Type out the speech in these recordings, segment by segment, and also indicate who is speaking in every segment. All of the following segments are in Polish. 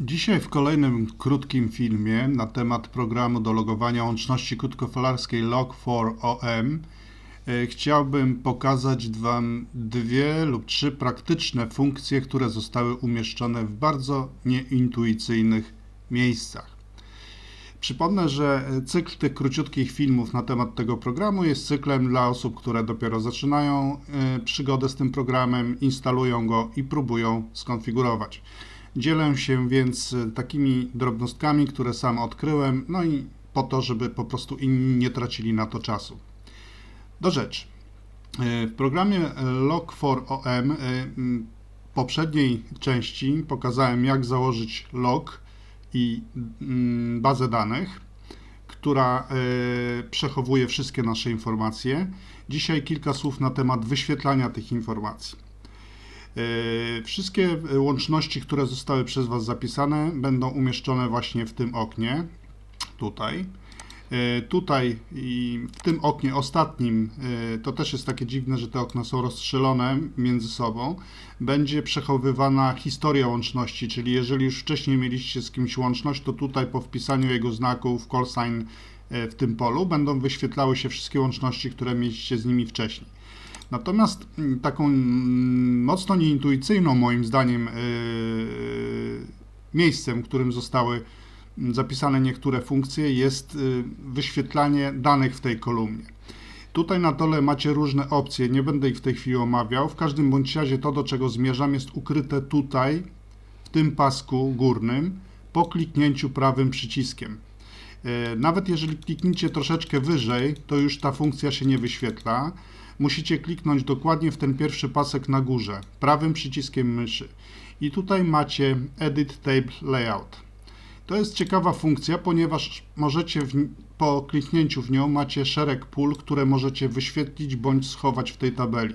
Speaker 1: Dzisiaj w kolejnym krótkim filmie na temat programu do logowania łączności krótkofalarskiej Log4OM e, chciałbym pokazać Wam dwie lub trzy praktyczne funkcje, które zostały umieszczone w bardzo nieintuicyjnych miejscach. Przypomnę, że cykl tych króciutkich filmów na temat tego programu jest cyklem dla osób, które dopiero zaczynają e, przygodę z tym programem, instalują go i próbują skonfigurować. Dzielę się więc e, takimi drobnostkami, które sam odkryłem, no i po to, żeby po prostu inni nie tracili na to czasu. Do rzeczy. E, W programie Log4OM e, m, poprzedniej części pokazałem, jak założyć log i bazę danych, która przechowuje wszystkie nasze informacje. Dzisiaj kilka słów na temat wyświetlania tych informacji. E, Wszystkie e, łączności, które zostały przez Was zapisane, będą umieszczone właśnie w tym oknie. Tutaj. E, Tutaj i w tym oknie ostatnim, to też jest takie dziwne, że te okna są rozstrzelone między sobą, będzie przechowywana historia łączności, czyli jeżeli już wcześniej mieliście z kimś łączność, to tutaj po wpisaniu jego znaków call sign w tym polu będą wyświetlały się wszystkie łączności, które mieliście z nimi wcześniej. Natomiast mm, taką mm, mocno nieintuicyjną moim zdaniem yy, miejscem, w którym zostały mm, zapisane niektóre funkcje jest yy, wyświetlanie danych w tej kolumnie. Tutaj na dole macie różne opcje, nie będę ich w tej chwili omawiał. W każdym bądź razie to, do czego zmierzam, jest ukryte tutaj, w tym pasku górnym, po kliknięciu prawym przyciskiem. E, Nawet jeżeli klikniecie troszeczkę wyżej, to już ta funkcja się nie wyświetla. Musicie kliknąć dokładnie w ten pierwszy pasek na górze, prawym przyciskiem myszy. I tutaj macie Edit Table Layout. To jest ciekawa funkcja, ponieważ możecie w, po kliknięciu w nią macie szereg pól, które możecie wyświetlić bądź schować w tej tabeli.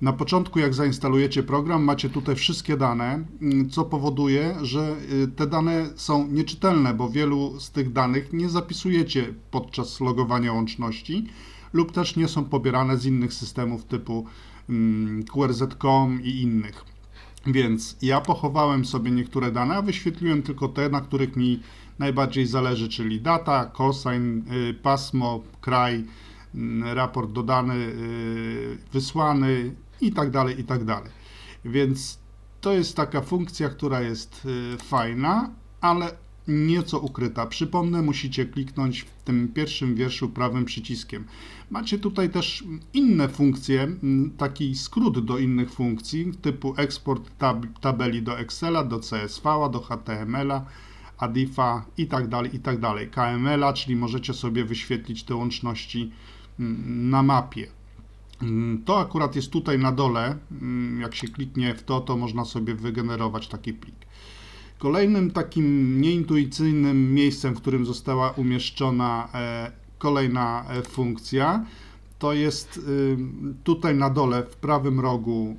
Speaker 1: Na początku, jak zainstalujecie program, macie tutaj wszystkie dane, mm, co powoduje, że y, te dane są nieczytelne, bo wielu z tych danych nie zapisujecie podczas logowania łączności lub też nie są pobierane z innych systemów typu mm, QRZ.com i innych. Więc ja pochowałem sobie niektóre dane, a wyświetliłem tylko te, na których mi najbardziej zależy, czyli data, cosine, y, pasmo, kraj, mm, raport dodany, y, wysłany i tak dalej, i tak dalej. Więc to jest taka funkcja, która jest y, fajna, ale nieco ukryta. Przypomnę, musicie kliknąć w tym pierwszym wierszu prawym przyciskiem. Macie tutaj też inne funkcje, m, taki skrót do innych funkcji, typu eksport tab tabeli do Excela, do CSV, do HTML-a, ADIF-a i tak dalej, i tak dalej. KML-a, czyli możecie sobie wyświetlić te łączności mm, na mapie. Mm, To akurat jest tutaj na dole. Mm, Jak się kliknie w to, to można sobie wygenerować taki plik. Kolejnym takim nieintuicyjnym miejscem, w którym została umieszczona e, kolejna e, funkcja, to jest y, tutaj na dole w prawym rogu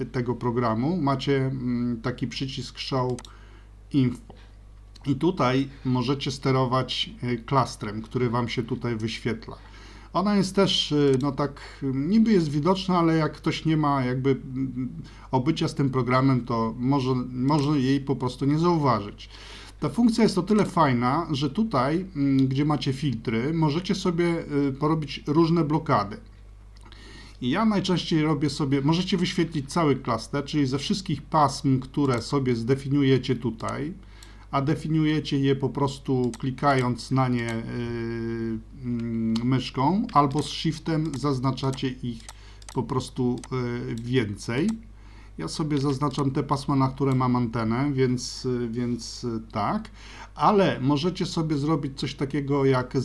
Speaker 1: y, tego programu macie mm, taki przycisk Show Info. I tutaj możecie sterować klastrem, który Wam się tutaj wyświetla. Ona jest też, y, no tak, y, niby jest widoczna, ale jak ktoś nie ma jakby mm, obycia z tym programem, to może, może jej po prostu nie zauważyć. Ta funkcja jest o tyle fajna, że tutaj, mm, gdzie macie filtry, możecie sobie y, porobić różne blokady. I ja najczęściej robię sobie, możecie wyświetlić cały klaster, czyli ze wszystkich pasm, które sobie zdefiniujecie tutaj, a definiujecie je po prostu klikając na nie yy, mm, myszką, albo z shiftem zaznaczacie ich po prostu yy, więcej. Ja sobie zaznaczam te pasma, na które mam antenę, więc, yy, więc tak, ale możecie sobie zrobić coś takiego jak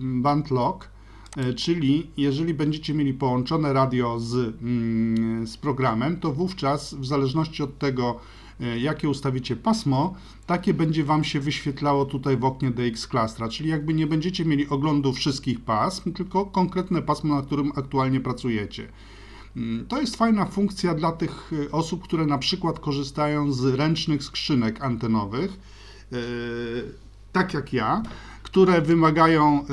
Speaker 1: band lock, E, Czyli jeżeli będziecie mieli połączone radio z, mm, z programem, to wówczas w zależności od tego, e, jakie ustawicie pasmo, takie będzie Wam się wyświetlało tutaj w oknie DX Clustra, czyli jakby nie będziecie mieli oglądu wszystkich pasm, tylko konkretne pasmo, na którym aktualnie pracujecie. Mm, To jest fajna funkcja dla tych e, osób, które na przykład korzystają z ręcznych skrzynek antenowych, e, tak jak ja, które wymagają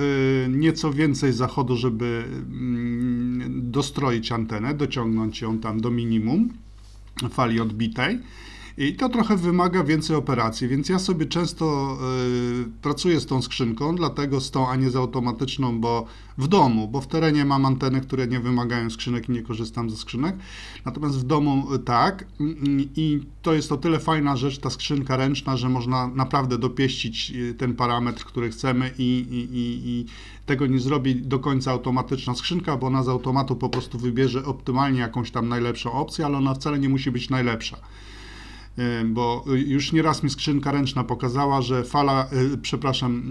Speaker 1: nieco więcej zachodu, żeby mm, dostroić antenę, dociągnąć ją tam do minimum fali odbitej. I to trochę wymaga więcej operacji, więc ja sobie często y, pracuję z tą skrzynką, dlatego z tą, a nie z automatyczną, bo w domu, bo w terenie mam anteny, które nie wymagają skrzynek i nie korzystam ze skrzynek. Natomiast w domu y, tak. I to jest o tyle fajna rzecz, ta skrzynka ręczna, że można naprawdę dopieścić y, ten parametr, który chcemy i, i, i, i tego nie zrobi do końca automatyczna skrzynka, bo ona z automatu po prostu wybierze optymalnie jakąś tam najlepszą opcję, ale ona wcale nie musi być najlepsza. Y, Bo już nieraz mi skrzynka ręczna pokazała, że fala, y, przepraszam,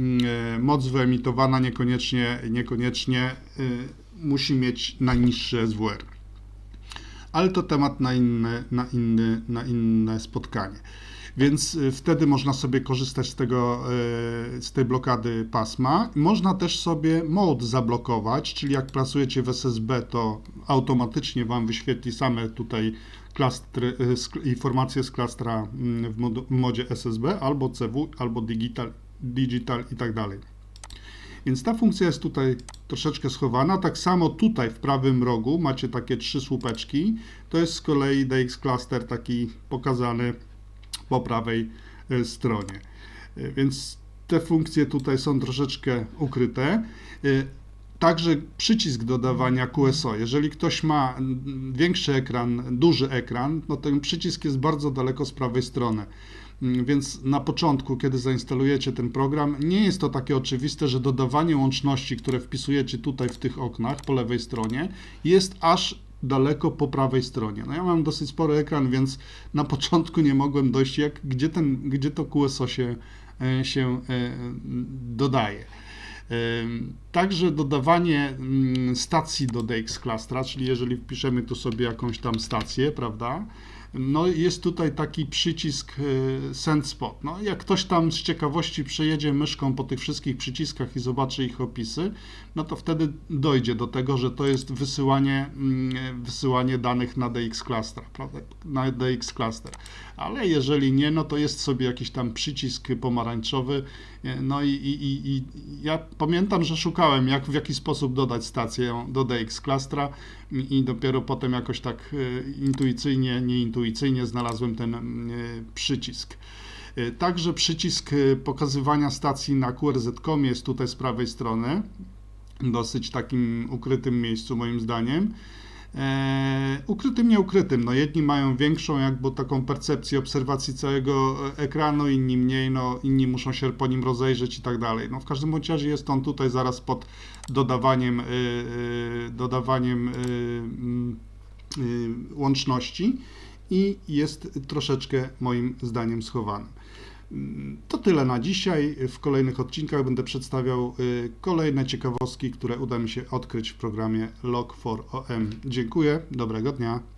Speaker 1: y, moc wyemitowana niekoniecznie, niekoniecznie musi mieć najniższy SWR. Ale to temat na inne, na inny, na inne spotkanie. Więc wtedy można sobie korzystać z tego, z tej blokady pasma. Można też sobie mode zablokować, czyli jak pracujecie w SSB, to automatycznie Wam wyświetli same tutaj klastry, y, informacje z klastra mm, w modzie SSB, albo CW, albo digital, digital i tak dalej. Więc ta funkcja jest tutaj troszeczkę schowana. Tak samo tutaj w prawym rogu macie takie trzy słupeczki. To jest z kolei DX Cluster taki pokazany po prawej e, stronie. E, Więc te funkcje tutaj są troszeczkę ukryte. Także przycisk dodawania QSO. Jeżeli ktoś ma większy ekran, duży ekran, no ten przycisk jest bardzo daleko z prawej strony. Mm, Więc na początku, kiedy zainstalujecie ten program, nie jest to takie oczywiste, że dodawanie łączności, które wpisujecie tutaj w tych oknach po lewej stronie, jest aż daleko po prawej stronie. No ja mam dosyć spory ekran, więc na początku nie mogłem dojść, jak, gdzie, ten, gdzie to QSO się, e, się e, dodaje. Także dodawanie mm, stacji do DX Clustra, czyli jeżeli wpiszemy tu sobie jakąś tam stację, prawda? No jest tutaj taki przycisk y, Send Spot. No, jak ktoś tam z ciekawości przejedzie myszką po tych wszystkich przyciskach i zobaczy ich opisy, no to wtedy dojdzie do tego, że to jest wysyłanie, mm, wysyłanie danych na DX Cluster, prawda? Na DX Cluster. Ale jeżeli nie, no to jest sobie jakiś tam przycisk pomarańczowy. y, No i, i, i, i ja pamiętam, że szukałem, jak w jaki sposób dodać stację do DX Clustra i dopiero potem jakoś tak y, intuicyjnie, nieintuicyjnie znalazłem ten y, przycisk. Także przycisk pokazywania stacji na QRZ.com jest tutaj z prawej strony, dosyć takim ukrytym miejscu moim zdaniem. E, ukrytym, nieukrytym. No jedni mają większą jakby taką percepcję obserwacji całego e, ekranu, inni mniej, no inni muszą się po nim rozejrzeć i tak dalej. No w każdym razie jest on tutaj zaraz pod dodawaniem, y, y, dodawaniem y, mm, y, łączności i jest troszeczkę moim zdaniem schowany. To tyle na dzisiaj. W kolejnych odcinkach będę przedstawiał y, kolejne ciekawostki, które uda mi się odkryć w programie Log4OM. Dziękuję, dobrego dnia.